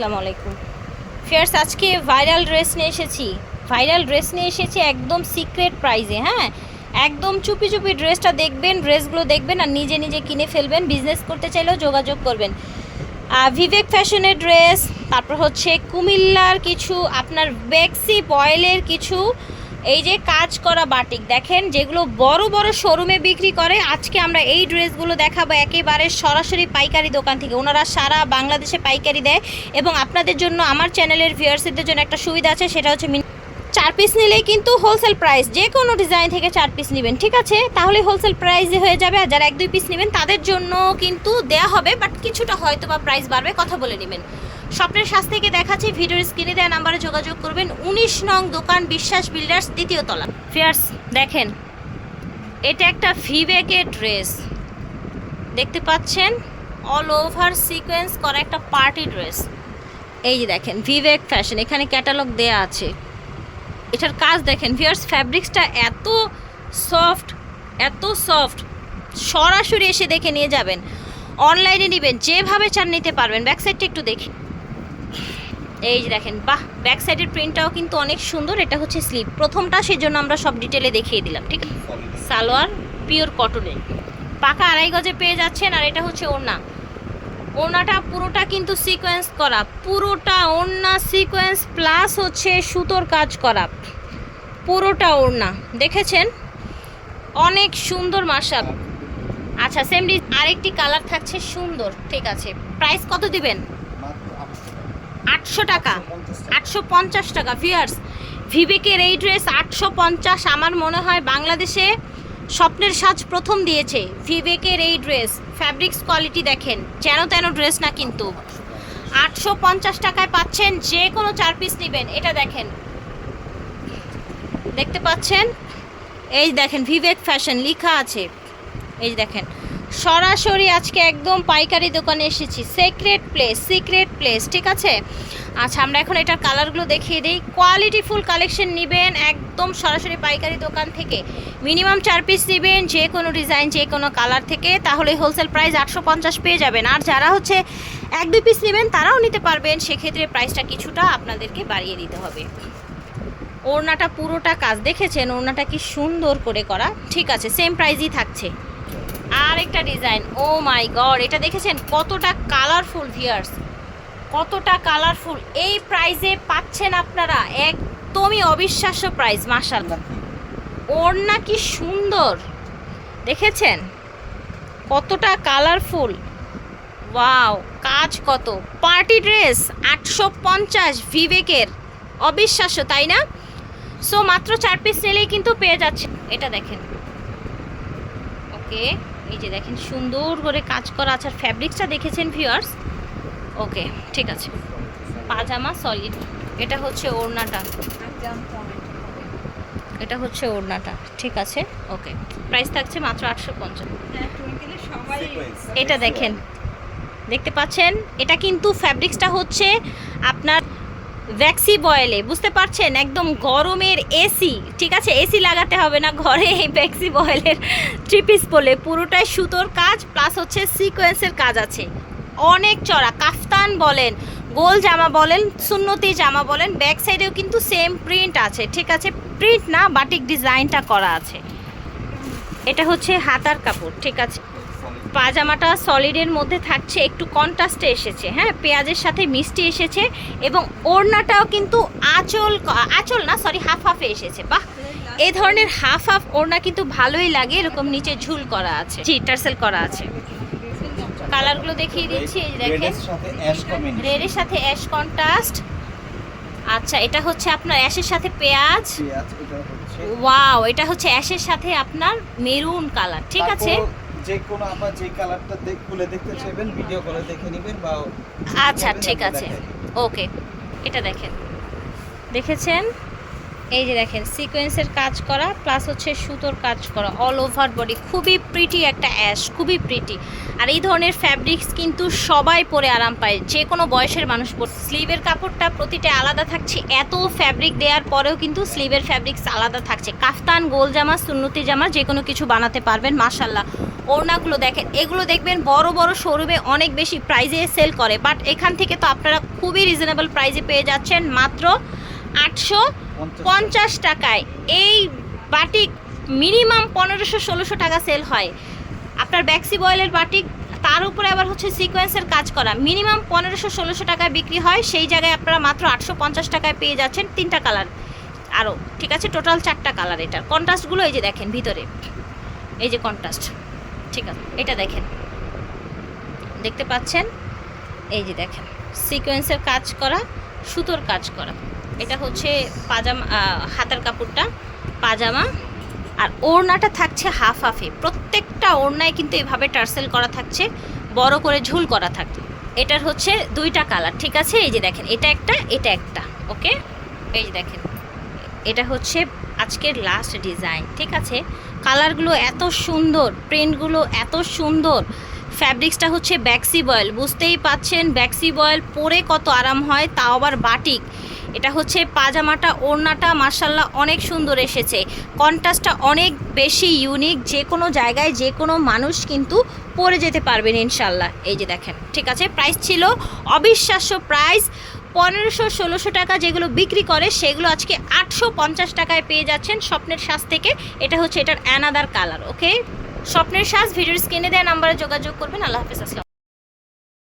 আসসালামু আলাইকুম। ফেয়ার্স, আজকে ভাইরাল ড্রেস নিয়ে এসেছি। ভাইরাল ড্রেস নিয়ে এসেছি একদম সিক্রেট প্রাইজে হ্যাঁ? একদম চুপি চুপি ড্রেসটা দেখবেন, ড্রেসগুলো দেখবেন আর নিজে নিজে কিনে ফেলবেন, বিজনেস করতে চাইলেও যোগাযোগ করবেন। ভিভেক ফ্যাশনের ড্রেস, তারপর হচ্ছে কুমিল্লার কিছু, আপনার বেক্সি বয়েলের কিছু এই যে কাজ করা বাটিক, দেখেন যেগুলো বড় বড় শোরুমে বিক্রি করে, আজকে আমরা এই ড্রেসগুলো দেখাবো একেবারে সরাসরি পাইকারি দোকান থেকে। ওনারা সারা বাংলাদেশে পাইকারি দেয় এবং আপনাদের জন্য, আমার চ্যানেলের ভিউয়ার্সদের জন্য একটা সুবিধা আছে, সেটা হচ্ছে চার পিস নিলেই কিন্তু হোলসেল প্রাইস যে কোনো ডিজাইন থেকে চার পিস নেবেন, ঠিক আছে? তাহলে হোলসেল প্রাইসে হয়ে যাবে আর যারা এক, দুই পিস নেবেন, তাদের জন্য কিন্তু দেয়া হবে বাট কিছুটা হয়তো বা প্রাইস বাড়বে, কথা বলে নেবেন। স্বপ্নের শ্বাস থেকে দেখাচ্ছি? ভিডিওর স্ক্রিনে দেওয়া নাম্বারে যোগাযোগ করবেন। উনিশ নং দোকান, বিশ্বাস বিল্ডার্স, দ্বিতীয় তলা। ফিয়ার্স, দেখেন, এটা একটা ভিভেকের ড্রেস। দেখতে পাচ্ছেন? অল ওভার সিকোয়েন্স করা একটা পার্টি ড্রেস। এই যে দেখেন ভিভেক ফ্যাশন, এখানে ক্যাটালগ দেয়া আছে। এটার কাজ দেখেন ভিয়ার্স ফ্যাব্রিক্সটা এত সফট এত সফট। সরাসরি এসে দেখে নিয়ে যাবেন। অনলাইনে নেবেন, যেভাবে চান নিতে পারবেন। ব্যাক সাইডটা একটু দেখি। এই যে দেখেন, বাহ ব্যাক সাইডের প্রিন্টটাও কিন্তু অনেক সুন্দর, এটা হচ্ছে স্লিপ প্রথমটা সেজন্য আমরা সব ডিটেলে দেখিয়ে দিলাম, ঠিক আছে? সালোয়ার পিওর কটনের পাকা আড়াই গজে পেয়ে যাচ্ছেন, আর এটা হচ্ছে ওড়না। ওড়নাটা পুরোটা কিন্তু সিকোয়েন্স করা, পুরোটা ওড়না সিকোয়েন্স প্লাস হচ্ছে সুতোর কাজ করা। পুরোটা ওড়না, দেখেছেন? অনেক সুন্দর মাসাব আচ্ছা সেম আরেকটি কালার থাকছে সুন্দর, ঠিক আছে। প্রাইস কত দিবেন? আটশো টাকা, আটশো পঞ্চাশ টাকা। ভিয়ার্স ভিবেকের এই ড্রেস আটশো পঞ্চাশ। আমার মনে হয় বাংলাদেশে স্বপ্নের সাজ প্রথম দিয়েছে ভিবেকের এই ড্রেস ফ্যাব্রিক্স কোয়ালিটি দেখেন, যেন তেন ড্রেস না কিন্তু। আটশো পঞ্চাশ টাকায় পাচ্ছেন যে কোনো চার পিস নেবেন, এটা দেখেন। দেখতে পাচ্ছেন? এই দেখেন ভিবেক ফ্যাশন লিখা আছে। এই দেখেন সরাসরি আজকে একদম পাইকারি দোকানে এসেছি। সিক্রেট প্লেস সিক্রেট প্লেস ঠিক আছে? আচ্ছা আমরা এখন এটার কালারগুলো দেখিয়ে দিই। কোয়ালিটি ফুল কালেকশন নেবেন একদম সরাসরি পাইকারি দোকান থেকে। মিনিমাম চার পিস নেবেন যে কোনো ডিজাইন যে কোনো কালার থেকে। তাহলে হোলসেল প্রাইস আটশো পঞ্চাশ পেয়ে যাবেন। আর যারা হচ্ছে এক দুই পিস নেবেন, তারাও নিতে পারবেন। সেক্ষেত্রে প্রাইসটা কিছুটা আপনাদেরকে বাড়িয়ে দিতে হবে। ওড়নাটা পুরোটা কাজ, দেখেছেন? ওড়নাটা কি সুন্দর করে করা। ঠিক আছে সেম প্রাইজই থাকছে। আর একটা ডিজাইন ও মাই গড এটা দেখেছেন? কতটা কালারফুল ভিয়ার্স কতটা কালারফুল এই প্রাইজে পাচ্ছেন আপনারা। একদমই অবিশ্বাস্য প্রাইস মার্শাল ওড়না কি? সুন্দর। দেখেছেন? কতটা কালারফুল ওয়াও কাজ কত। পার্টি ড্রেস আটশো পঞ্চাশ ভিভেকের অবিশ্বাস্য তাই না? সো মাত্র চার পিস নিলেই কিন্তু পেয়ে যাচ্ছে। এটা দেখেন। ওকে এই যে দেখেন সুন্দর করে কাজ করা আছে। আর ফ্যাব্রিক্সটা দেখেছেন ভিউয়ার্স ওকে ঠিক আছে। পাজামা সলিড এটা হচ্ছে ওড়নাটা। এটা হচ্ছে ওড়নাটা ঠিক আছে? ওকে প্রাইস থাকছে মাত্র আটশো পঞ্চাশ। এটা দেখেন। দেখতে পাচ্ছেন? এটা কিন্তু ফ্যাব্রিক্সটা হচ্ছে আপনার ভ্যাক্সি বয়েলে বুঝতে পারছেন? একদম গরমের এসি ঠিক আছে? এসি লাগাতে হবে না, ঘরে এই ভ্যাক্সি বয়েলের থ্রি পিস পুরোটাই সুতোর কাজ প্লাস হচ্ছে সিকোয়েন্সের কাজ আছে। অনেক চড়া, কাফতান বলেন, গোল জামা বলেন, সুন্নতি জামা বলেন ব্যাক সাইডেও কিন্তু সেম প্রিন্ট আছে, ঠিক আছে? প্রিন্ট না বাটিক ডিজাইনটা করা আছে। এটা হচ্ছে হাতার কাপড়, ঠিক আছে? পাজামাটা সলিডের মধ্যে থাকছে একটু কন্ট্রাস্টে এসেছে হ্যাঁ? পেঁয়াজের সাথে মিষ্টি এসেছে এবং ওড়নাটাও কিন্তু আঁচল আঁচল না সরি হাফ হাফে এসেছে। বাহ! এই ধরনের হাফ হাফ ওড়না কিন্তু ভালোই লাগে এরকম নিচে ঝুল করা আছে। জি টার্সেল করা আছে। কালারগুলো দেখিয়ে দিচ্ছি এই দেখেন। রেডের সাথে অ্যাশ কম্বিনেশন সাথে অ্যাশ কন্ট্রাস্ট আচ্ছা এটা হচ্ছে আপনার অ্যাশের সাথে পেঁয়াজ। ওয়াও এটা হচ্ছে অ্যাশের সাথে আপনার মেরুন কালার ঠিক আছে? যে কোনো আবার যে কালারটা দেখ খুলে দেখতে চাইবেন ভিডিও কলে দেখে নেবেন বা আচ্ছা ঠিক আছে। ওকে এটা দেখেন। দেখেছেন? এই যে দেখেন সিকোয়েন্সের কাজ করা প্লাস হচ্ছে সুতোর কাজ করা অল ওভার বডি খুবই প্রিটি একটা অ্যাশ খুবই প্রিটি আর এই ধরনের ফ্যাব্রিক্স কিন্তু সবাই পরে আরাম পায়। যে কোনো বয়সের মানুষ পরে স্লিভের কাপড়টা প্রতিটা আলাদা থাকছে। এত ফ্যাব্রিক দেওয়ার পরেও কিন্তু স্লিভের ফ্যাব্রিক্স আলাদা থাকছে। কাফতান গোল জামা সুন্নতি জামা যে কোনো কিছু বানাতে পারবেন মাশাল্লাহ ওড়নাগুলো দেখেন এগুলো দেখবেন বড় বড় শোরুমে অনেক বেশি প্রাইজে সেল করে। বাট এখান থেকে তো আপনারা খুবই রিজনেবল প্রাইজে পেয়ে যাচ্ছেন মাত্র আটশো পঞ্চাশ টাকায়। এই বাটিক মিনিমাম পনেরোশো ষোলোশো টাকা সেল হয়। আপনার ব্যাক্সি বয়েলের বাটিক তার উপরে আবার হচ্ছে সিকোয়েন্সের কাজ করা। মিনিমাম পনেরোশো ষোলোশো টাকায় বিক্রি হয় সেই জায়গায় আপনারা মাত্র আটশো পঞ্চাশ টাকায় পেয়ে যাচ্ছেন তিনটা কালার আরও। ঠিক আছে টোটাল চারটা কালার এটার। কন্ট্রাস্টগুলো এই যে দেখেন ভিতরে। এই যে কন্ট্রাস্ট ঠিক আছে, এটা দেখেন। দেখতে পাচ্ছেন? এই যে দেখেন সিকোয়েন্সের কাজ করা, সুতোর কাজ করা। এটা হচ্ছে পাজামা হাতার কাপড়টা, পাজামা, আর ওড়নাটা থাকছে হাফ হাফে প্রত্যেকটা ওড়নায় কিন্তু এভাবে টার্সেল করা থাকছে, বড় করে ঝুল করা থাকছে। এটার হচ্ছে দুইটা কালার, ঠিক আছে? এই যে দেখেন, এটা একটা এটা একটা, ওকে? এই যে দেখেন, এটা হচ্ছে আজকের লাস্ট ডিজাইন ঠিক আছে? কালারগুলো এত সুন্দর প্রিন্টগুলো এত সুন্দর। ফ্যাব্রিক্সটা হচ্ছে ব্যাক্সি বয়েল বুঝতেই পাচ্ছেন? ব্যাক্সি বয়েল পরে কত আরাম হয়, তাও আবার বাটিক এটা হচ্ছে পাজামাটা, ওড়নাটা মার্শাল্লাহ অনেক সুন্দর এসেছে। কন্ট্রাস্টটা অনেক বেশি ইউনিক যে কোনো জায়গায় যে কোনো মানুষ কিন্তু পরে যেতে পারবেন ইনশাল্লাহ এই যে দেখেন, ঠিক আছে? প্রাইস ছিল অবিশ্বাস্য প্রাইস পনেরোশো, ষোলোশো টাকা যেগুলো বিক্রি করে, সেগুলো আজকে আটশো পঞ্চাশ টাকায় পেয়ে যাচ্ছেন স্বপ্নের শ্বাস থেকে। এটা হচ্ছে এটার অ্যানাদার কালার ওকে স্বপ্নের শ্বাস ভিডিওর স্ক্রিনে দেওয়া নাম্বারে যোগাযোগ করবেন। আল্লাহ হাফিজ, আসসালাম